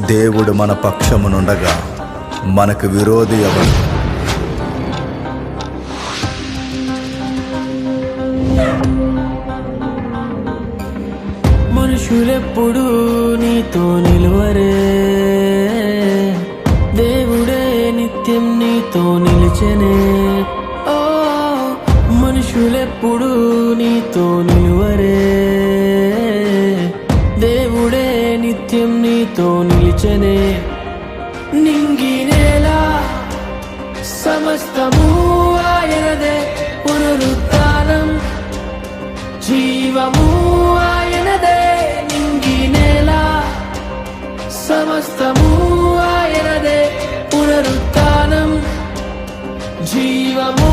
దేవుడు మన పక్షమునుండగా మనకు విరోధి ఎవరు? మనుషులెప్పుడు నీతో నిలువరే. దేవుడే నిత్యం నీతో నిలిచనే. మనుషులెప్పుడు నీతో నిలువరే. నిత్యం నీతో నిలిచెనే నింగి నేల సమస్తము ఆయనదే పునరుత్థానం జీవము ఆయనదే నింగి నేల సమస్తము ఆయనదే పునరుత్థానం జీవము